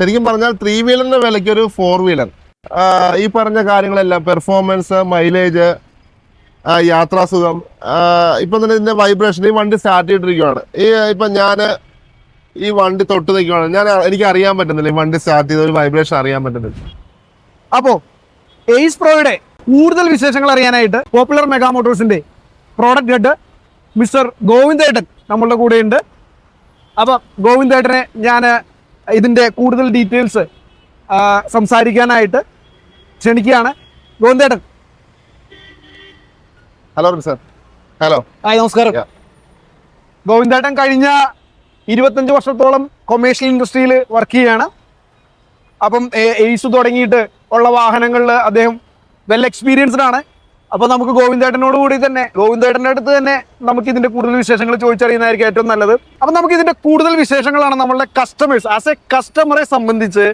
ശരിക്കും പറഞ്ഞാൽ ത്രീ വീലറിന്റെ വിലയ്ക്ക് ഒരു ഫോർ വീലർ ഈ പറഞ്ഞ കാര്യങ്ങളെല്ലാം പെർഫോമൻസ് മൈലേജ് യാത്രാസുഖം ഇപ്പം തന്നെ ഇതിന്റെ വൈബ്രേഷൻ ഈ വണ്ടി സ്റ്റാർട്ട് ചെയ്തിരിക്കുകയാണ് ഈ ഇപ്പൊ ഞാൻ ഈ വണ്ടി തൊട്ട് നിൽക്കുകയാണ് ഞാൻ എനിക്ക് അറിയാൻ പറ്റുന്നില്ല ഈ വണ്ടി സ്റ്റാർട്ട് ചെയ്ത ഒരു വൈബ്രേഷൻ അറിയാൻ പറ്റുന്നില്ല. അപ്പോ എയ്സ് പ്രോയുടെ കൂടുതൽ വിശേഷങ്ങൾ അറിയാനായിട്ട് പോപ്പുലർ മെഗാ മോട്ടോഴ്സിന്റെ പ്രോഡക്റ്റ് ഹെഡ് മിസ്റ്റർ ഗോവിന്ദേട്ടൻ നമ്മളുടെ കൂടെയുണ്ട്. അപ്പം ഗോവിന്ദേട്ടനെ ഞാൻ ഇതിന്റെ കൂടുതൽ ഡീറ്റെയിൽസ് സംസാരിക്കാനായിട്ട് ക്ഷണിക്കുകയാണ് ഗോവിന്ദേട്ടൻ. ഹലോ സർ ഹലോ ഹായ് നമസ്കാരം. ഗോവിന്ദേട്ടൻ കഴിഞ്ഞ ഇരുപത്തഞ്ച് വർഷത്തോളം കൊമേഴ്ഷ്യൽ ഇൻഡസ്ട്രിയിൽ വർക്ക് ചെയ്യുകയാണ്. അപ്പം എയ്സ് തുടങ്ങിയിട്ട് ഉള്ള വാഹനങ്ങളിൽ അദ്ദേഹം വെൽ എക്സ്പീരിയൻസ്ഡ് ആണ്. അപ്പൊ നമുക്ക് ഗോവിന്ദേട്ടനോട് കൂടി തന്നെ ഗോവിന്ദേട്ടന്റെ അടുത്ത് തന്നെ നമുക്ക് ഇതിന്റെ കൂടുതൽ വിശേഷങ്ങൾ ചോദിച്ചറിയുന്നതായിരിക്കും ഏറ്റവും നല്ലത്. അപ്പൊ നമുക്ക് ഇതിന്റെ കൂടുതൽ വിശേഷങ്ങളാണ് നമ്മളുടെ കസ്റ്റമേഴ്സ് ആസ് എ കസ്റ്റമറെ സംബന്ധിച്ച്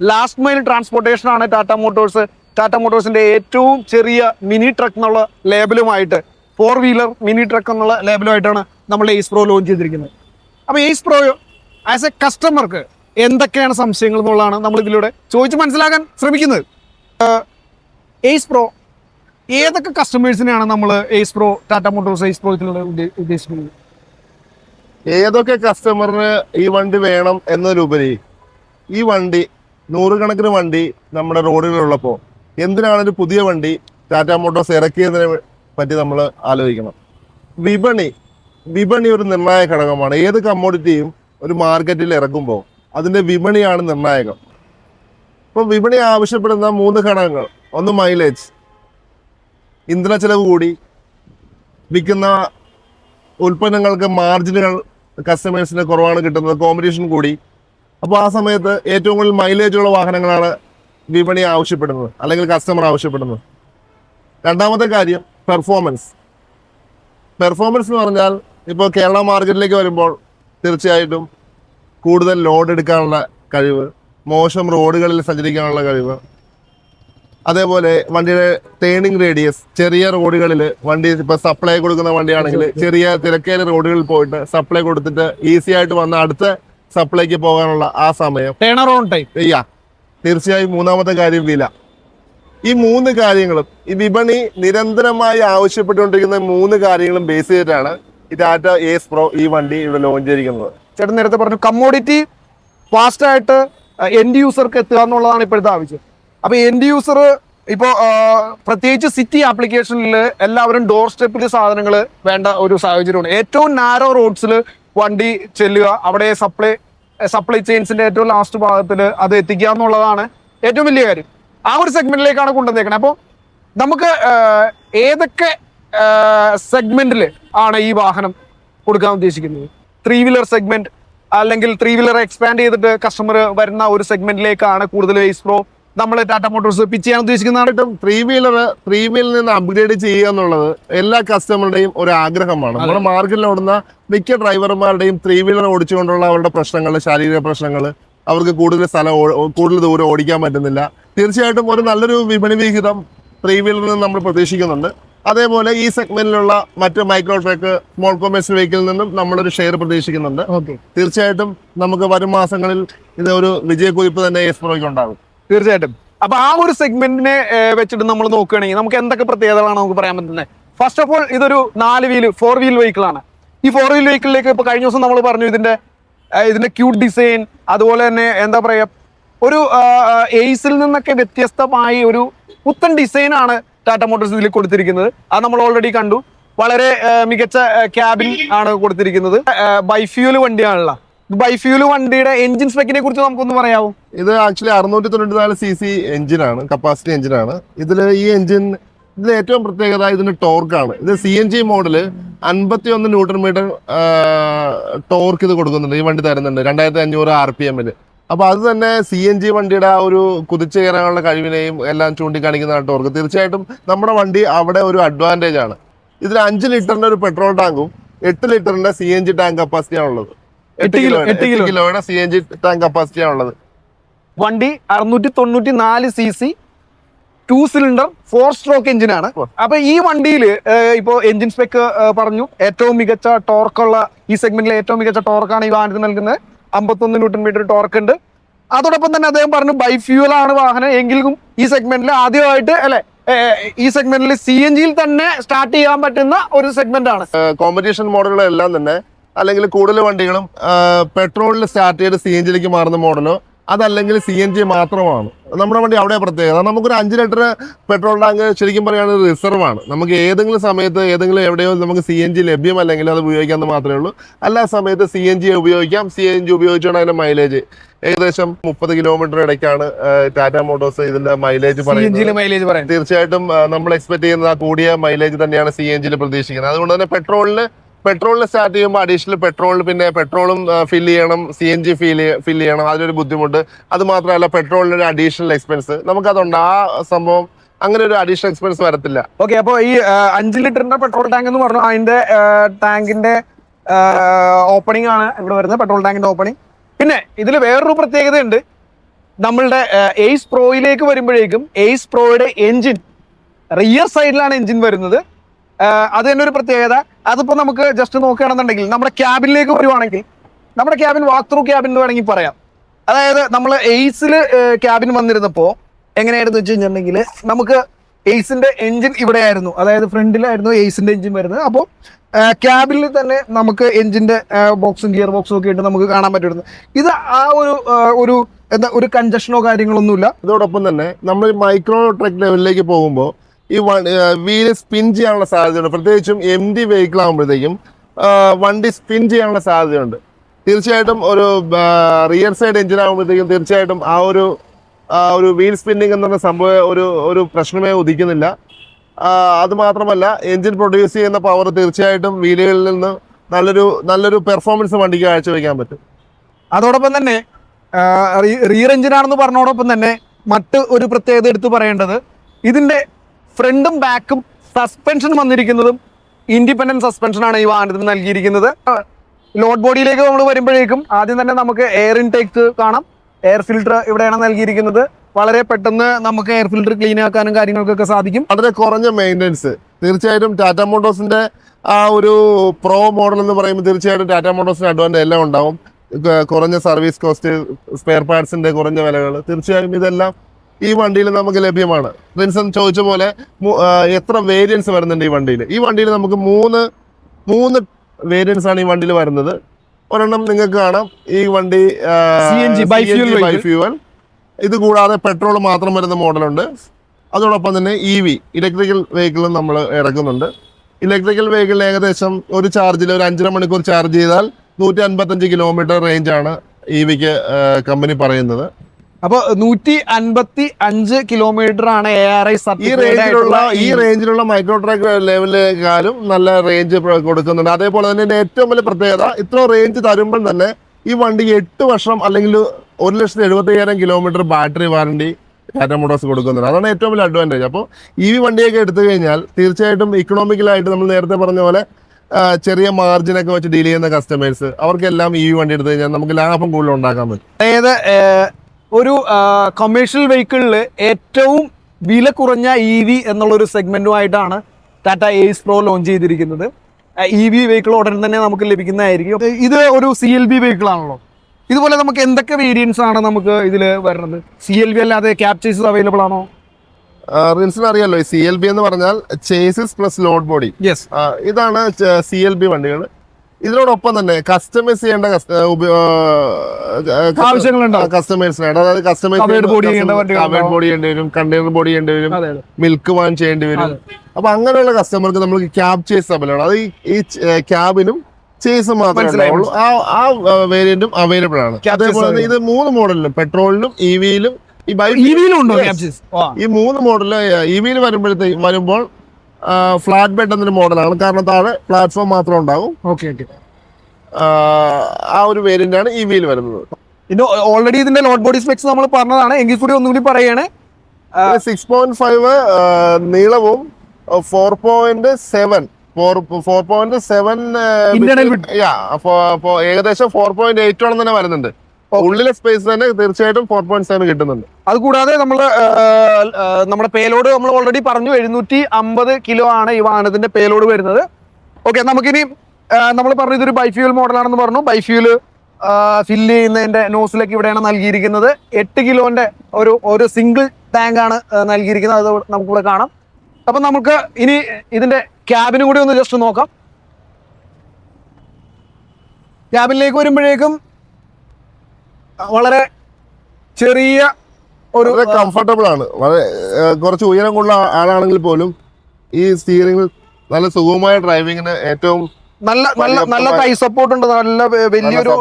ലാസ്റ്റ് മൈൽ ട്രാൻസ്പോർട്ടേഷൻ ആണ് ടാറ്റ മോട്ടോഴ്സ് ടാറ്റ മോട്ടോഴ്സിന്റെ ഏറ്റവും ചെറിയ മിനി ട്രക്ക് എന്നുള്ള ലേബലുമായിട്ട് ഫോർ വീലർ മിനി ട്രക്ക് എന്നുള്ള ലേബലുമായിട്ടാണ് നമ്മൾ എയ്സ് പ്രോ ലോഞ്ച് ചെയ്തിരിക്കുന്നത്. അപ്പോൾ എയ്സ് പ്രോ ആസ് എ കസ്റ്റമർക്ക് എന്തൊക്കെയാണ് സംശയങ്ങൾ എന്നുള്ളതാണ് നമ്മൾ ഇതിലൂടെ ചോദിച്ച് മനസ്സിലാക്കാൻ ശ്രമിക്കുന്നത്. എയ്സ് പ്രോ ഏതൊക്കെ കസ്റ്റമേഴ്സിനെയാണ് നമ്മൾ Ace Pro Tata Motors Ace Pro ഉദ്ദേശിക്കുന്നത്? ഏതൊക്കെ കസ്റ്റമറിന് ഈ വണ്ടി വേണം എന്നതിലുപരി ഈ വണ്ടി നൂറുകണക്കിന് വണ്ടി നമ്മുടെ റോഡുകളിലുള്ളപ്പോൾ എന്തിനാണ് ഒരു പുതിയ വണ്ടി ടാറ്റ മോട്ടോഴ്സ് ഇറക്കിയതിനെ പറ്റി നമ്മൾ ആലോചിക്കണം. വിപണി വിപണി ഒരു നിർണായക ഘടകമാണ്. ഏത് കമ്മോഡിറ്റിയും ഒരു മാർക്കറ്റിൽ ഇറക്കുമ്പോൾ അതിന്റെ വിപണിയാണ് നിർണായകം. അപ്പോൾ വിപണി ആവശ്യപ്പെടുന്ന മൂന്ന് ഘടകങ്ങൾ. ഒന്ന് മൈലേജ് ഇന്ധന ചെലവ് കൂടി. വിൽക്കുന്ന ഉൽപ്പന്നങ്ങൾക്ക് മാർജിനുകൾ കസ്റ്റമേഴ്സിന് കുറവാണ് കിട്ടുന്നത്. കോമ്പറ്റീഷൻ കൂടി. അപ്പോൾ ആ സമയത്ത് ഏറ്റവും കൂടുതൽ മൈലേജുള്ള വാഹനങ്ങളാണ് വിപണി ആവശ്യപ്പെടുന്നത്. അല്ലെങ്കിൽ കസ്റ്റമർ ആവശ്യപ്പെടുന്നത്. രണ്ടാമത്തെ കാര്യം പെർഫോമൻസ് പെർഫോമൻസ് എന്ന് പറഞ്ഞാൽ ഇപ്പോൾ കേരള മാർക്കറ്റിലേക്ക് വരുമ്പോൾ തീർച്ചയായിട്ടും കൂടുതൽ ലോഡ് എടുക്കാനുള്ള കഴിവ് മോശം റോഡുകളിൽ സഞ്ചരിക്കാനുള്ള കഴിവ് അതേപോലെ വണ്ടിയുടെ ടേണിംഗ് റേഡിയസ് ചെറിയ റോഡുകളിൽ വണ്ടി ഇപ്പൊ സപ്ലൈ കൊടുക്കുന്ന വണ്ടിയാണെങ്കിൽ ചെറിയ തിരക്കേറിയ റോഡുകളിൽ പോയിട്ട് സപ്ലൈ കൊടുത്തിട്ട് ഈസി ആയിട്ട് വന്ന അടുത്ത സപ്ലൈക്ക് പോകാനുള്ള ആ സമയം. ടേൺ ഓൺ ടൈം യാ തീർച്ചയായും മൂന്നാമത്തെ കാര്യം വില. ഈ മൂന്ന് കാര്യങ്ങളും ഈ വിപണി നിരന്തരമായി ആവശ്യപ്പെട്ടുകൊണ്ടിരിക്കുന്ന മൂന്ന് കാര്യങ്ങളും ബേസ് ചെയ്തിട്ടാണ് ഈ ടാറ്റ എസ് പ്രോ ഈ വണ്ടി ഇവിടെ ലോഞ്ച് ചെയ്തിരിക്കുന്നത്. ചേട്ടൻ നേരത്തെ പറഞ്ഞു കമ്മോഡിറ്റി ഫാസ്റ്റായിട്ട് എൻഡ് യൂസർക്ക് എത്തുക എന്നുള്ളതാണ് ഇപ്പോഴത്തെ ആവശ്യം. അപ്പൊ എൻഡ് യൂസർ ഇപ്പോ പ്രത്യേകിച്ച് സിറ്റി ആപ്ലിക്കേഷനിൽ എല്ലാവരും ഡോർ സ്റ്റെപ്പിൽ സാധനങ്ങൾ വേണ്ട ഒരു സാഹചര്യമാണ്. ഏറ്റവും നാരോ റോഡ്സിൽ വണ്ടി ചെല്ലുക അവിടെ സപ്ലൈ സപ്ലൈ ചെയിൻസിന്റെ ഏറ്റവും ലാസ്റ്റ് ഭാഗത്തിൽ അത് എത്തിക്കുക എന്നുള്ളതാണ് ഏറ്റവും വലിയ കാര്യം. ആ ഒരു സെഗ്മെന്റിലേക്കാണ് കൊണ്ടുവന്നേക്കുന്നത് അപ്പോൾ നമുക്ക് ഏതൊക്കെ സെഗ്മെന്റിൽ ആണ് ഈ വാഹനം കൊടുക്കാൻ ഉദ്ദേശിക്കുന്നത്? ത്രീ വീലർ സെഗ്മെന്റ് അല്ലെങ്കിൽ ത്രീ വീലർ എക്സ്പാൻഡ് ചെയ്തിട്ട് കസ്റ്റമർ വരുന്ന ഒരു സെഗ്മെന്റിലേക്കാണ് കൂടുതൽ എയ്സ് പ്രോ നമ്മൾ ടാറ്റ മോട്ടോഴ്സ് പിച്ച് ചെയ്യാൻ ഉദ്ദേശിക്കുന്നതാണ് തീർച്ചയായിട്ടും ത്രീ വീലർ ത്രീ വീലിൽ നിന്ന് അപ്ഗ്രേഡ് ചെയ്യുക എന്നുള്ളത് എല്ലാ കസ്റ്റമറുടെയും ഒരു ആഗ്രഹമാണ്. നമ്മുടെ മാർക്കറ്റിൽ ഓടുന്ന മിക്ക ഡ്രൈവർമാരുടെയും ത്രീ വീലർ ഓടിച്ചുകൊണ്ടുള്ള അവരുടെ പ്രശ്നങ്ങൾ ശാരീരിക പ്രശ്നങ്ങൾ അവർക്ക് കൂടുതൽ സ്ഥലം കൂടുതൽ ദൂരം ഓടിക്കാൻ പറ്റുന്നില്ല. തീർച്ചയായിട്ടും ഒരു നല്ലൊരു വിപണി വിഹിതം ത്രീ വീലറിൽ നിന്ന് നമ്മൾ പ്രതീക്ഷിക്കുന്നുണ്ട്. അതേപോലെ ഈ സെഗ്മെന്റിലുള്ള മറ്റ് മൈക്രോ ട്രക്ക് സ്മോൾ കൊമേഴ്സ്യൽ വെഹിക്കിളിൽ നിന്നും നമ്മളൊരു ഷെയർ പ്രതീക്ഷിക്കുന്നുണ്ട്. തീർച്ചയായിട്ടും നമുക്ക് വരും മാസങ്ങളിൽ ഇത് ഒരു വിജയക്കുതിപ്പ് തന്നെ എസ്പ്രോയ്ക്ക് ഉണ്ടാകും. തീർച്ചയായിട്ടും. അപ്പൊ ആ ഒരു സെഗ്മെന്റിനെ വെച്ചിട്ട് നമ്മൾ നോക്കുകയാണെങ്കിൽ നമുക്ക് എന്തൊക്കെ പ്രത്യേകതകളാണ് നമുക്ക് പറയാൻ പറ്റുന്നത് ഫസ്റ്റ് ഓഫ് ഓൾ ഇതൊരു നാല് വീൽ ഫോർ വീൽ വെഹിക്കിൾ ആണ്. ഈ ഫോർ വീൽ വെഹിക്കിളിലേക്ക് ഇപ്പൊ കഴിഞ്ഞ ദിവസം നമ്മൾ പറഞ്ഞു ഇതിന്റെ ഇതിന്റെ ക്യൂട്ട് ഡിസൈൻ അതുപോലെ തന്നെ എന്താ പറയാ ഒരു എയ്സിൽ നിന്നൊക്കെ വ്യത്യസ്തമായി ഒരു പുത്തൻ ഡിസൈൻ ആണ് ടാറ്റ മോട്ടോഴ്സ് ഇതിൽ കൊടുത്തിരിക്കുന്നത്. അത് നമ്മൾ ഓൾറെഡി കണ്ടു. വളരെ മികച്ച ക്യാബിൻ ആണ് കൊടുത്തിരിക്കുന്നത്. ബൈഫ്യൂൽ വണ്ടിയാണല്ലോ ബൈഫ്യൂൽ വണ്ടിയുടെ എഞ്ചിൻ സ്പെക്കിനെ കുറിച്ച് നമുക്കൊന്ന് പറയാമോ ഇത് ആക്ച്വലി അറുന്നൂറ്റി തൊണ്ണൂറ്റി നാല് സി സി എഞ്ചിനാണ് കപ്പാസിറ്റി എഞ്ചിനാണ് ഇതിൽ ഈ എഞ്ചിൻ ഇതിൽ ഏറ്റവും പ്രത്യേകത ഇതിന് ടോർക്കാണ്. ഇത് സി എൻ ജി മോഡൽ അൻപത്തി ഒന്ന് ന്യൂട്ടൺ മീറ്റർ ടോർക്ക് ഇത് കൊടുക്കുന്നുണ്ട് ഈ വണ്ടി തരുന്നുണ്ട് രണ്ടായിരത്തി അഞ്ഞൂറ് ആർ പി എമ്മിൽ അപ്പൊ അത് തന്നെ സി എൻ ജി വണ്ടിയുടെ ആ ഒരു കുതിച്ചു കയറാനുള്ള കഴിവിനെയും എല്ലാം ചൂണ്ടിക്കാണിക്കുന്ന ടോർക്ക്. തീർച്ചയായിട്ടും നമ്മുടെ വണ്ടി അവിടെ ഒരു അഡ്വാന്റേജ് ആണ്. ഇതിൽ അഞ്ച് ലിറ്ററിന്റെ ഒരു പെട്രോൾ ടാങ്കും എട്ട് ലിറ്ററിന്റെ സി എൻ ജി ടാങ്ക് കപ്പാസിറ്റിയാണ് ഉള്ളത് എട്ട് കിലോ, എട്ട് കിലോ. കിലോയുടെ സി എൻ ജി ടാങ്ക് കപ്പാസിറ്റിയാണ് ഉള്ളത് വണ്ടി അറുന്നൂറ്റി തൊണ്ണൂറ്റി നാല് C C two cylinder four stroke എഞ്ചിനാണ് അപ്പൊ ഈ വണ്ടിയിൽ ഇപ്പോ എഞ്ചിൻ സ്പെക്ക് പറഞ്ഞു. ഏറ്റവും മികച്ച ടോർക്കുള്ള ഈ സെഗ്മെന്റിലെ ഏറ്റവും മികച്ച ടോർക്കാണ് ഈ വാഹനത്തിന് നൽകുന്നത്. അമ്പത്തൊന്ന് ന്യൂട്ടൺ മീറ്റർ ടോർക്ക് ഉണ്ട്. അതോടൊപ്പം തന്നെ അദ്ദേഹം പറഞ്ഞു ബൈ ഫ്യൂൽ ആണ് വാഹനം. എങ്കിലും ഈ സെഗ്മെന്റിൽ ആദ്യമായിട്ട് അല്ലെ ഈ സെഗ്മെന്റിൽ സി എൻ ജിയിൽ തന്നെ സ്റ്റാർട്ട് ചെയ്യാൻ പറ്റുന്ന ഒരു സെഗ്മെന്റ് ആണ്. കോമ്പറ്റീഷൻ മോഡലുകളെല്ലാം തന്നെ അല്ലെങ്കിൽ കൂടുതൽ വണ്ടികളും പെട്രോളിൽ സ്റ്റാർട്ട് ചെയ്ത് സി എൻ ജിയിലേക്ക് മാറുന്ന മോഡലോ അതല്ലെങ്കിൽ സി എൻ ജി മാത്രമാണ്. നമ്മുടെ വണ്ടി അവിടെ പ്രത്യേകത. നമുക്കൊരു അഞ്ച് ലിറ്റർ പെട്രോൾ ടാങ്ക് ശരിക്കും പറയുകയാണെങ്കിൽ റിസർവ് ആണ്. നമുക്ക് ഏതെങ്കിലും സമയത്ത് ഏതെങ്കിലും എവിടെയോ നമുക്ക് സി എൻ ജി ലഭ്യമല്ലെങ്കിൽ അത് ഉപയോഗിക്കാമെന്ന് മാത്രമേ ഉള്ളൂ. അല്ലാ സമയത്ത് സി എൻ ജി ഉപയോഗിക്കാം. സി എൻ ജി ഉപയോഗിച്ചുകൊണ്ട് അതിന്റെ മൈലേജ് ഏകദേശം മുപ്പത് കിലോമീറ്റർ ഇടയ്ക്കാണ് ടാറ്റ മോട്ടോഴ്സ് ഇതിന്റെ മൈലേജ് പറയുന്നത്. തീർച്ചയായിട്ടും നമ്മൾ എക്സ്പെക്ട് ചെയ്യുന്ന ആ കൂടിയ മൈലേജ് തന്നെയാണ് സി എൻ ജിയിൽ പ്രതീക്ഷിക്കുന്നത്. അതുകൊണ്ട് തന്നെ പെട്രോളിന് പെട്രോളിൽ സ്റ്റാർട്ട് ചെയ്യുമ്പോൾ അഡീഷണൽ പെട്രോൾ പിന്നെ പെട്രോളും ഫിൽ ചെയ്യണം C N G fill fill ചെയ്യണം. അതിലൊരു ബുദ്ധിമുട്ട്. അത് മാത്രമല്ല പെട്രോളിന് ഒരു അഡീഷണൽ എക്സ്പെൻസ് നമുക്കതുണ്ട്. ആ സംഭവം അങ്ങനെ ഒരു അഡീഷണൽ എക്സ്പെൻസ് വരത്തില്ല. ഓക്കെ അപ്പോൾ ഈ അഞ്ച് ലിറ്ററിന്റെ പെട്രോൾ ടാങ്ക് എന്ന് പറഞ്ഞു അതിന്റെ ടാങ്കിന്റെ ഓപ്പണിംഗ് ആണ് ഇവിടെ വരുന്നത് പെട്രോൾ ടാങ്കിന്റെ ഓപ്പണിംഗ് പിന്നെ ഇതിൽ വേറൊരു പ്രത്യേകതയുണ്ട്. നമ്മളുടെ എയ്സ് പ്രോയിലേക്ക് വരുമ്പോഴേക്കും എയ്സ് പ്രോയുടെ എഞ്ചിൻ റിയർ സൈഡിലാണ് എഞ്ചിൻ വരുന്നത്. അത് തന്നെ ഒരു പ്രത്യേകത. അതിപ്പോ നമുക്ക് ജസ്റ്റ് നോക്കുകയാണെന്നുണ്ടെങ്കിൽ നമ്മുടെ ക്യാബിനിലേക്ക് വരുവാണെങ്കിൽ നമ്മുടെ ക്യാബിൻ വാക്ക് ത്രൂ ക്യാബിൻ എന്ന് വേണമെങ്കിൽ പറയാം. അതായത് നമ്മൾ എയ്സിൽ ക്യാബിൻ വന്നിരുന്നപ്പോൾ എങ്ങനെയായിരുന്നു വെച്ച് കഴിഞ്ഞിട്ടുണ്ടെങ്കിൽ നമുക്ക് എയ്സിന്റെ എഞ്ചിൻ ഇവിടെയായിരുന്നു. അതായത് ഫ്രണ്ടിലായിരുന്നു എയ്സിന്റെ എഞ്ചിൻ വരുന്നത്. അപ്പോൾ ക്യാബിനിൽ തന്നെ നമുക്ക് എഞ്ചിന്റെ ബോക്സും ഗിയർ ബോക്സും ഒക്കെ ആയിട്ട് നമുക്ക് കാണാൻ പറ്റുമായിരുന്നു ഇത് ആ ഒരു ഒരു എന്താ ഒരു കൺജഷനോ കാര്യങ്ങളൊന്നുമില്ല. ഇതോടൊപ്പം തന്നെ നമ്മൾ മൈക്രോ ട്രക്ക് ലെവലിലേക്ക് പോകുമ്പോൾ ഈ വീൽ സ്പിൻ ചെയ്യാനുള്ള സാധ്യതയുണ്ട്. പ്രത്യേകിച്ചും എം ഡി വെഹിക്കിൾ ആകുമ്പോഴത്തേക്കും വണ്ടി സ്പിൻ ചെയ്യാനുള്ള സാധ്യതയുണ്ട്. തീർച്ചയായിട്ടും ഒരു റിയർ സൈഡ് എഞ്ചിൻ ആകുമ്പോഴത്തേക്കും തീർച്ചയായിട്ടും ആ ഒരു ഒരു വീൽ സ്പിന്നിങ് എന്ന് പറഞ്ഞ സംഭവം ഒരു ഒരു പ്രശ്നമേ ഉദിക്കുന്നില്ല. അതുമാത്രമല്ല അത് മാത്രമല്ല എഞ്ചിൻ പ്രൊഡ്യൂസ് ചെയ്യുന്ന പവർ തീർച്ചയായിട്ടും വീലുകളിൽ നിന്ന് നല്ലൊരു നല്ലൊരു പെർഫോമൻസ് വണ്ടിക്ക് കാഴ്ചവെക്കാൻ പറ്റും. അതോടൊപ്പം തന്നെ റിയർ എഞ്ചിനാണെന്ന് പറഞ്ഞോടൊപ്പം തന്നെ മറ്റ് ഒരു പ്രത്യേകത എടുത്തു പറയേണ്ടത് ഇതിന്റെ ഫ്രണ്ടും ബാക്കും സസ്പെൻഷൻ വന്നിരിക്കുന്നതും ഇൻഡിപെൻഡന്റ് സസ്പെൻഷൻ ആണ് ഈ വാഹനത്തിന് നൽകിയിരിക്കുന്നത്. ലോഡ് ബോഡിയിലേക്ക് നമ്മൾ വരുമ്പോഴേക്കും ആദ്യം തന്നെ നമുക്ക് എയർ ഇൻടേക്ക് കാണാം. എയർ ഫിൽട്ടർ ഇവിടെയാണ് നൽകിയിരിക്കുന്നത്. വളരെ പെട്ടെന്ന് നമുക്ക് എയർ ഫിൽട്ടർ ക്ലീൻ ആക്കാനും കാര്യങ്ങൾക്കൊക്കെ സാധിക്കും. വളരെ കുറഞ്ഞ മെയിന്റെനൻസ് തീർച്ചയായിട്ടും ടാറ്റ മോട്ടോഴ്സിന്റെ ആ ഒരു പ്രോ മോഡൽ എന്ന് പറയുമ്പോൾ തീർച്ചയായിട്ടും ടാറ്റ മോട്ടോഴ്സിന് അഡ്വാന്റേജ് എല്ലാം ഉണ്ടാവും. കുറഞ്ഞ സർവീസ് കോസ്റ്റ് സ്പെയർ പാർട്സിന്റെ കുറഞ്ഞ വിലകൾ. തീർച്ചയായും ഇതെല്ലാം ഈ വണ്ടിയിൽ നമുക്ക് ലഭ്യമാണ്. പ്രിൻസൺ ചോദിച്ച പോലെ എത്ര വേരിയൻസ് വരുന്നുണ്ട് ഈ വണ്ടിയിൽ? ഈ വണ്ടിയിൽ നമുക്ക് മൂന്ന് മൂന്ന് വേരിയൻസ് ആണ് ഈ വണ്ടിയിൽ വരുന്നത്. ഒരെണ്ണം നിങ്ങൾക്ക് കാണാം. ഈ വണ്ടി. ഫ്യൂവൽ ഇത് കൂടാതെ പെട്രോൾ മാത്രം വരുന്ന മോഡലുണ്ട്. അതോടൊപ്പം തന്നെ ഇ വി ഇലക്ട്രിക്കൽ വെഹിക്കിളും നമ്മൾ ഇറക്കുന്നുണ്ട്. ഇലക്ട്രിക്കൽ വെഹിക്കിളിന് ഏകദേശം ഒരു ചാർജിൽ ഒരു അഞ്ചര മണിക്കൂർ ചാർജ് ചെയ്താൽ നൂറ്റി അൻപത്തഞ്ച് കിലോമീറ്റർ റേഞ്ചാണ് ഇ വിക്ക് കമ്പനി പറയുന്നത്. അപ്പൊ നൂറ്റി അൻപത്തി അഞ്ച് കിലോമീറ്റർ ആണ് എ ആർ ഐ ഈ റേഞ്ചിലുള്ള ഈ റേഞ്ചിലുള്ള മൈക്രോ ട്രാക്ക് ലെവലിലേക്കാളും നല്ല റേഞ്ച് കൊടുക്കുന്നുണ്ട്. അതേപോലെ തന്നെ ഏറ്റവും വലിയ പ്രത്യേകത ഇത്ര റേഞ്ച് തരുമ്പോൾ തന്നെ ഈ വണ്ടി എട്ട് വർഷം അല്ലെങ്കിൽ ഒരു ലക്ഷത്തി എഴുപത്തി അയ്യായിരം kilometre battery warranty Tata Motors കൊടുക്കുന്നുണ്ട്. അതാണ് ഏറ്റവും വലിയ അഡ്വാന്റേജ് അപ്പോൾ ഈ വി വണ്ടിയൊക്കെ എടുത്തു കഴിഞ്ഞാൽ തീർച്ചയായിട്ടും ഇക്കണോമിക്കലായിട്ട് നമ്മൾ നേരത്തെ പറഞ്ഞ പോലെ ചെറിയ മാർജിനൊക്കെ വെച്ച് ഡീൽ ചെയ്യുന്ന കസ്റ്റമേഴ്സ് അവർക്കെല്ലാം ഈ വണ്ടി എടുത്തു കഴിഞ്ഞാൽ നമുക്ക് ലാഭം കൂടുതൽ ഉണ്ടാക്കാൻ പറ്റും. അതായത് ഒരു കൊമേഴ്ഷ്യൽ വെഹിക്കിളിൽ ഏറ്റവും വില കുറഞ്ഞ ഇ വി എന്നുള്ളൊരു സെഗ്മെന്റുമായിട്ടാണ് ടാറ്റ എയ്സ് പ്രോ ലോഞ്ച് ചെയ്തിരിക്കുന്നത്. ഇ വി വെഹിക്കിൾ ഉടൻ തന്നെ നമുക്ക് ലഭിക്കുന്നതായിരിക്കും. ഇത് ഒരു സി എൽ ബി വെഹിക്കിൾ ആണല്ലോ. ഇതുപോലെ നമുക്ക് എന്തൊക്കെ വേരിയൻസ് ആണ് നമുക്ക് ഇതിൽ വരുന്നത്? സി എൽ ബി അല്ലാതെ ക്യാപ്ചേഴ്സ് അവൈലബിൾ ആണോ? റിൻസിന് അറിയാലോ സി എൽ ബി എന്ന് പറഞ്ഞാൽ chassis plus load body yes ഇതാണ് സി എൽ ബി വണ്ടികൾ ഇതിനോടൊപ്പം തന്നെ കസ്റ്റമൈസ് ചെയ്യേണ്ട ആവശ്യങ്ങളുണ്ടാവും. കസ്റ്റമേഴ്സിനായിട്ട് അതായത് കസ്റ്റമേഴ്സ് ബോഡി ചെയ്യേണ്ടി വരും കണ്ടെയ്നർ ബോഡി ചെയ്യേണ്ടി വരും മിൽക്ക് വാൻ ചെയ്യേണ്ടി വരും. അപ്പൊ അങ്ങനെയുള്ള കസ്റ്റമർക്ക് നമ്മൾ ക്യാബ് ചേസ് അവൈലബിൾ ആണ് അത് ഈ- ക്യാബിനും ചേസ് മാത്രമേ ഉള്ളൂ ആ ആ വേരിയന്റും അവൈലബിൾ ആണ്. അതേപോലെ തന്നെ ഇത് മൂന്ന് മോഡലിലും പെട്രോളിലും ഇ വിയിലും ഈ മൂന്ന് മോഡൽ ഇ വിയിൽ വരുമ്പോഴത്തേക്ക് വരുമ്പോൾ ഫ്ലാറ്റ് ബെഡ് എന്നൊരു മോഡലാണ്. കാരണം താഴെ പ്ലാറ്റ്ഫോം മാത്രം ഉണ്ടാകും ഓക്കെ ഓക്കെ ആ, ഒരു വേരിയന്റ് ആണ് ഇ വിയിൽ വരുന്നത്. ഇത് ഓൾറെഡി ഇതിന്റെ ലോഡ് ബോഡി സ്പെക്സ് നമ്മൾ പറഞ്ഞതാണ്. എങ്കിൽ കൂടി ഒന്നുകൂടി പറയാണ്. സിക്സ് പോയിന്റ് ഫൈവ് നീളവും four point seven four four point seven ഏകദേശം ഫോർ പോയിന്റ് എയ്റ്റോളം തന്നെ വരുന്നുണ്ട്. ഉള്ളിലെ സ്പേസ് തന്നെ തീർച്ചയായിട്ടും ഫോർ പോയിന്റ് സെവൻ കിട്ടുന്നുണ്ട്. അത് കൂടാതെ നമ്മൾ നമ്മുടെ പേലോഡ് നമ്മൾ ഓൾറെഡി പറഞ്ഞു എഴുന്നൂറ്റി അമ്പത് കിലോ ആണ് ഈ വാഹനത്തിന്റെ പേലോഡ് വരുന്നത്. ഓക്കെ നമുക്കിനി നമ്മൾ പറഞ്ഞു ഇതൊരു ബൈഫ്യൂൽ മോഡലാണെന്ന് പറഞ്ഞു. ബൈഫ്യൂൽ ഫില്ല് ചെയ്യുന്നതിന്റെ നോസിലേക്ക് ഇവിടെയാണ് നൽകിയിരിക്കുന്നത്. എട്ട് കിലോന്റെ ഒരു ഒരു സിംഗിൾ ടാങ്ക് ആണ് നൽകിയിരിക്കുന്നത്. അത് നമുക്കിവിടെ കാണാം. അപ്പൊ നമുക്ക് ഇനി ഇതിന്റെ ക്യാബിനും കൂടി ഒന്ന് ജസ്റ്റ് നോക്കാം. ക്യാബിനിലേക്ക് വരുമ്പോഴേക്കും വളരെ ചെറിയ ഒരു കംഫർട്ടബിൾ ആണ്. വളരെ കുറച്ച് ഉയരം കൊള്ള ആളാണെങ്കിൽ പോലും ഈ സ്റ്റിയറിംഗിൽ നല്ല സുഖമായ ഡ്രൈവിങ്ങിന് ഏറ്റവും നല്ല നല്ല നല്ല കൈ സപ്പോർട്ട് ഉണ്ട്. നല്ല വലിയൊരു.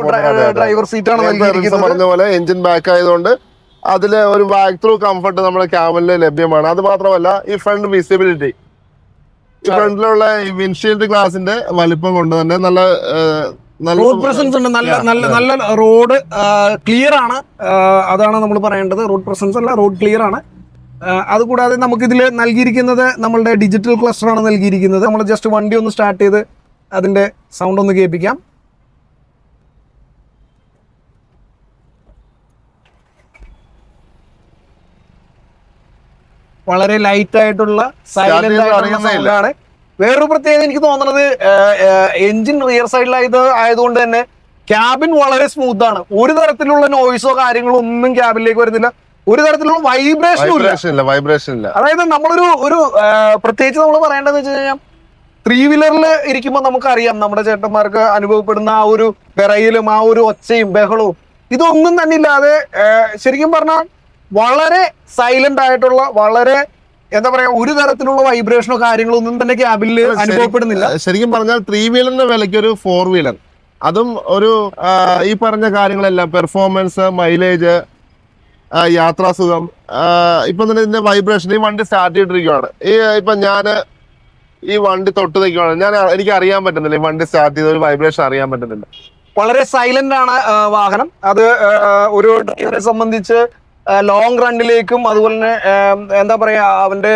ഡ്രൈവർ സീറ്റ് ആണ് നേരത്തെ റിൻസ നൽകിയിരിക്കുന്നത്. പറഞ്ഞ പോലെ എഞ്ചിൻ ബാക്ക് ആയതുകൊണ്ട് അതിൽ ഒരു ബാക്ക് ത്രൂ കംഫർട്ട് നമ്മുടെ ക്യാബിനിൽ ലഭ്യമാണ്. അത് മാത്രമല്ല ഈ ഫ്രണ്ട് വിസിബിലിറ്റി ഫ്രണ്ടിലുള്ള ഈ വിൻഷീൽഡ് ഗ്ലാസിന്റെ വലിപ്പം കൊണ്ട് തന്നെ നല്ല റോഡ് പ്രസൻസ് ഉണ്ട്. നല്ല നല്ല നല്ല റോഡ് ക്ലിയർ ആണ്. അതാണ് നമ്മൾ പറയേണ്ടത്. റോഡ് പ്രസൻസ് അല്ല റോഡ് ക്ലിയർ ആണ്. അതുകൂടാതെ നമുക്കിതിൽ നൽകിയിരിക്കുന്നത് നമ്മളുടെ ഡിജിറ്റൽ ക്ലസ്റ്റർ ആണ് നൽകിയിരിക്കുന്നത്. നമ്മൾ ജസ്റ്റ് വണ്ടി ഒന്ന് സ്റ്റാർട്ട് ചെയ്ത് അതിന്റെ സൗണ്ട് ഒന്ന് കേൾപ്പിക്കാം. വളരെ ലൈറ്റ് ആയിട്ടുള്ള സൈലന്റ് ആയിട്ടുള്ള സൗണ്ട് ആണ്. സൗണ്ടാണ് വേറൊരു പ്രത്യേകത എനിക്ക് തോന്നുന്നത് എഞ്ചിൻ റിയർ സൈഡിലായത് ആയതുകൊണ്ട് തന്നെ ക്യാബിൻ വളരെ സ്മൂത്ത് ആണ്. ഒരു തരത്തിലുള്ള നോയിസോ കാര്യങ്ങളോ ഒന്നും ക്യാബിനിലേക്ക് വരുന്നില്ല. ഒരു തരത്തിലുള്ള വൈബ്രേഷനും ഇല്ല. വൈബ്രേഷൻ ഇല്ല വൈബ്രേഷൻ ഇല്ല. അതായത് നമ്മളൊരു ഒരു പ്രത്യേകിച്ച് നമ്മൾ പറയേണ്ടതെന്ന് വെച്ച് കഴിഞ്ഞാൽ ത്രീ വീലറിൽ ഇരിക്കുമ്പോൾ നമുക്കറിയാം നമ്മുടെ ചേട്ടന്മാർക്ക് അനുഭവപ്പെടുന്ന ആ ഒരു വിറയിലും ആ ഒരു ഒച്ചയും ബഹളവും ഇതൊന്നും തന്നെ ഇല്ലാതെ ശരിക്കും പറഞ്ഞാൽ വളരെ സൈലന്റ് ആയിട്ടുള്ള വളരെ എന്താ പറയാ ഒരു തരത്തിലുള്ള വൈബ്രേഷനോ കാര്യങ്ങളോ ഒന്നും തന്നെ ക്യാബിനിൽ അനുഭവപ്പെടുന്നില്ല. ശരിക്കും പറഞ്ഞാൽ ത്രീ വീലറിന്റെ വിലയ്ക്ക് ഒരു ഫോർ വീലർ അതും ഒരു ഈ പറഞ്ഞ കാര്യങ്ങളെല്ലാം പെർഫോമൻസ് മൈലേജ് യാത്രാസുഖം ഇപ്പൊ തന്നെ ഇതിന്റെ വൈബ്രേഷൻ ഈ വണ്ടി സ്റ്റാർട്ട് ചെയ്തിരിക്കുകയാണ് ഈ ഇപ്പൊ ഞാൻ ഈ വണ്ടി തൊട്ട് നിൽക്കുകയാണ് ഞാൻ എനിക്ക് അറിയാൻ പറ്റുന്നില്ല ഈ വണ്ടി സ്റ്റാർട്ട് ചെയ്ത ഒരു വൈബ്രേഷൻ അറിയാൻ പറ്റുന്നില്ല. വളരെ സൈലന്റ് ആണ് വാഹനം. അത് ഒരു ഡ്രൈവറെ സംബന്ധിച്ച് ലോങ് റണ്ണിലേക്കും അതുപോലെ തന്നെ എന്താ പറയാ അവന്റെ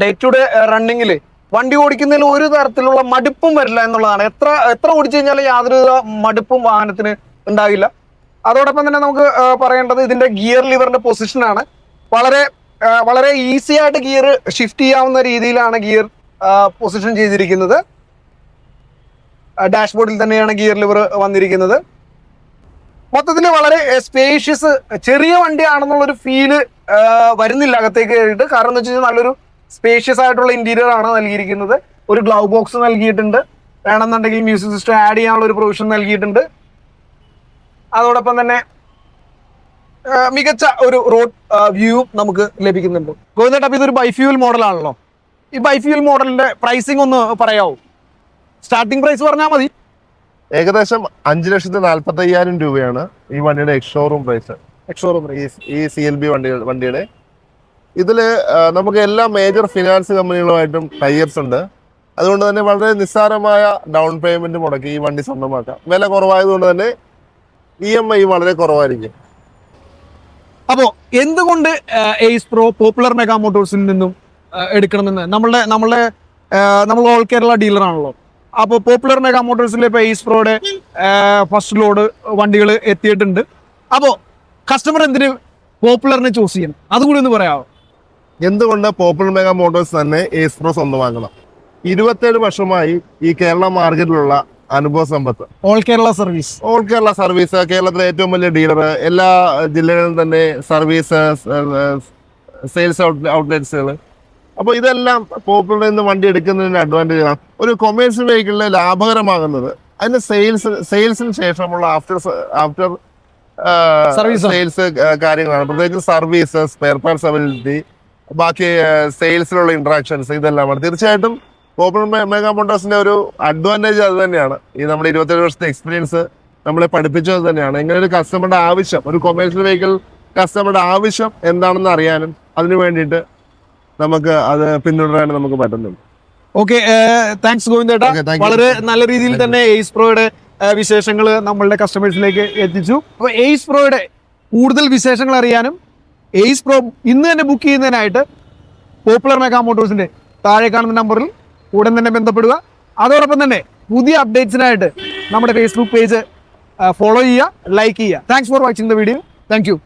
ഡേ ടു ഡേ റണ്ണിങ്ങിൽ വണ്ടി ഓടിക്കുന്നതിൽ ഒരു തരത്തിലുള്ള മടുപ്പും വരില്ല എന്നുള്ളതാണ്. എത്ര എത്ര ഓടിച്ചു കഴിഞ്ഞാൽ യാതൊരുവിധ മടുപ്പും വാഹനത്തിന് ഉണ്ടാകില്ല അതോടൊപ്പം തന്നെ നമുക്ക് പറയേണ്ടത് ഇതിന്റെ ഗിയർ ലിവറിന്റെ പൊസിഷനാണ് വളരെ വളരെ ഈസി ആയിട്ട് ഗിയർ ഷിഫ്റ്റ് ചെയ്യാവുന്ന രീതിയിലാണ് ഗിയർ പൊസിഷൻ ചെയ്തിരിക്കുന്നത്. ഡാഷ്ബോർഡിൽ തന്നെയാണ് ഗിയർ ലിവർ വന്നിരിക്കുന്നത്. മൊത്തത്തിൽ വളരെ സ്പേഷ്യസ് ചെറിയ വണ്ടിയാണെന്നുള്ളൊരു ഫീൽ വരുന്നില്ല അകത്തേക്ക് കയറിയിട്ട് കാരണം എന്ന് വെച്ച് കഴിഞ്ഞാൽ നല്ലൊരു സ്പേഷ്യസ് ആയിട്ടുള്ള ഇന്റീരിയർ ആണ് നൽകിയിരിക്കുന്നത്. ഒരു ഗ്ലൗ ബോക്സ് നൽകിയിട്ടുണ്ട്. വേണമെന്നുണ്ടെങ്കിൽ മ്യൂസിക് സിസ്റ്റം ആഡ് ചെയ്യാനുള്ള ഒരു പ്രൊവിഷൻ നൽകിയിട്ടുണ്ട്. അതോടൊപ്പം തന്നെ മികച്ച ഒരു റോഡ് വ്യൂ നമുക്ക് ലഭിക്കുന്നുണ്ട്. ഗോവിന്ദേട്ട ഇതൊരു ബൈഫ്യൂൽ മോഡലാണല്ലോ ഈ ബൈഫ്യൂൽ മോഡലിന്റെ പ്രൈസിംഗ് ഒന്ന് പറയാവോ? സ്റ്റാർട്ടിംഗ് പ്രൈസ് പറഞ്ഞാൽ മതി. ഏകദേശം അഞ്ചു ലക്ഷത്തി നാല്പത്തി അയ്യായിരം രൂപയാണ് ഈ വണ്ടിയുടെ ex showroom price ex showroom price ഈ സി എൽ ബി വണ്ടി വണ്ടിയുടെ. ഇതിൽ ആ, നമുക്ക് എല്ലാ മേജർ ഫിനാൻസ് കമ്പനികളുമായിട്ടും ടൈപ്സ് ഉണ്ട്. അതുകൊണ്ട് തന്നെ വളരെ നിസ്സാരമായ ഡൗൺ പേയ്മെന്റ് മുടക്കി ഈ വണ്ടി സ്വന്തമാക്കാം. വില കുറവായതുകൊണ്ട് തന്നെ ഇ എം ഐ വളരെ കുറവായിരിക്കും. അപ്പോ എന്തുകൊണ്ട് എയ്സ് പ്രോ പോപ്പുലർ മെഗാ മോട്ടോഴ്സിൽ നിന്നും എടുക്കണമെന്ന്? നമ്മളുടെ നമ്മളുടെ നമ്മൾ ഓൾ കേരള ഡീലർ ആണല്ലോ. അപ്പോൾ പോപ്പുലർ മെഗാ മോട്ടോഴ്സിൽ ഇപ്പോൾ എയ്സ് പ്രോയുടെ ഫസ്റ്റ് ലോഡ് വണ്ടികൾ എത്തിയിട്ടുണ്ട്. അപ്പോൾ കസ്റ്റമർ എന്തിന് പോപ്പുലറിനെ ചൂസ് ചെയ്യണം? അതുകൂടി ഒന്ന് പറയാമോ എന്തുകൊണ്ട് പോപ്പുലർ മെഗാ മോട്ടോഴ്സ് തന്നെ എസ് പ്രോ സ്വന്തമാക്കണം? ഇരുപത്തേഴ് വർഷമായി ഈ കേരള മാർക്കറ്റിലുള്ള അനുഭവ സമ്പത്ത്. All Kerala service all Kerala service കേരളത്തിലെ ഏറ്റവും വലിയ ഡീലർ എല്ലാ ജില്ലകളിലും തന്നെ സർവീസ് സെയിൽസ് ഔട്ട്ലെറ്റ്സുകൾ അപ്പോൾ ഇതെല്ലാം പോപ്പുലറിൽ നിന്ന് വണ്ടി എടുക്കുന്നതിന് അഡ്വാന്റേജ് ആണ്. ഒരു കൊമേഴ്സ്യൽ വെഹിക്കിളിന് ലാഭകരമാകുന്നത് അതിന് സെയിൽസ് സെയിൽസിന് ശേഷമുള്ള ആഫ്റ്റർ ആഫ്റ്റർ സർവീസ് സെയിൽസ് കാര്യങ്ങളാണ്. പ്രത്യേകിച്ച് സർവീസ് സ്പെയർ പാർട്സ് അവൈലബിലിറ്റി ബാക്കി സെയിൽസിലുള്ള ഇന്ററാക്ഷൻസ് ഇതെല്ലാമാണ്. തീർച്ചയായിട്ടും പോപ്പുലർ മെഗാ മോട്ടോഴ്സിന്റെ ഒരു അഡ്വാന്റേജ് അത് തന്നെയാണ്. ഈ നമ്മുടെ ഇരുപത്തേഴ് വർഷത്തെ എക്സ്പീരിയൻസ് നമ്മളെ പഠിപ്പിച്ചത് തന്നെയാണ്. ഇങ്ങനെ ഒരു കസ്റ്റമറുടെ ആവശ്യം ഒരു കൊമേഴ്സ്യൽ വെഹിക്കിൾ കസ്റ്റമറുടെ ആവശ്യം എന്താണെന്ന് അറിയാനും അതിനു വേണ്ടിയിട്ട് നമുക്ക് അത് പിന്തുടരാൻ നമുക്ക് പറ്റുന്നുണ്ട്. ഓക്കെ താങ്ക്സ് ഗോവിന്ദേട്ട. വളരെ നല്ല രീതിയിൽ തന്നെ എയ്സ് പ്രോയുടെ വിശേഷങ്ങൾ നമ്മളുടെ കസ്റ്റമേഴ്സിലേക്ക് എത്തിച്ചു. അപ്പോൾ എയ്സ് പ്രോയുടെ കൂടുതൽ വിശേഷങ്ങൾ അറിയാനും എയ്സ് പ്രോ ഇന്ന് തന്നെ ബുക്ക് ചെയ്യുന്നതിനായിട്ട് പോപ്പുലർ മെഗാ മോട്ടോഴ്സിന്റെ താഴെ കാണുന്ന നമ്പറിൽ ഉടൻ തന്നെ ബന്ധപ്പെടുക. അതോടൊപ്പം തന്നെ പുതിയ അപ്ഡേറ്റ്സിനായിട്ട് നമ്മുടെ ഫേസ്ബുക്ക് പേജ് ഫോളോ ചെയ്യുക ലൈക്ക് ചെയ്യുക. Thanks for watching the video thank you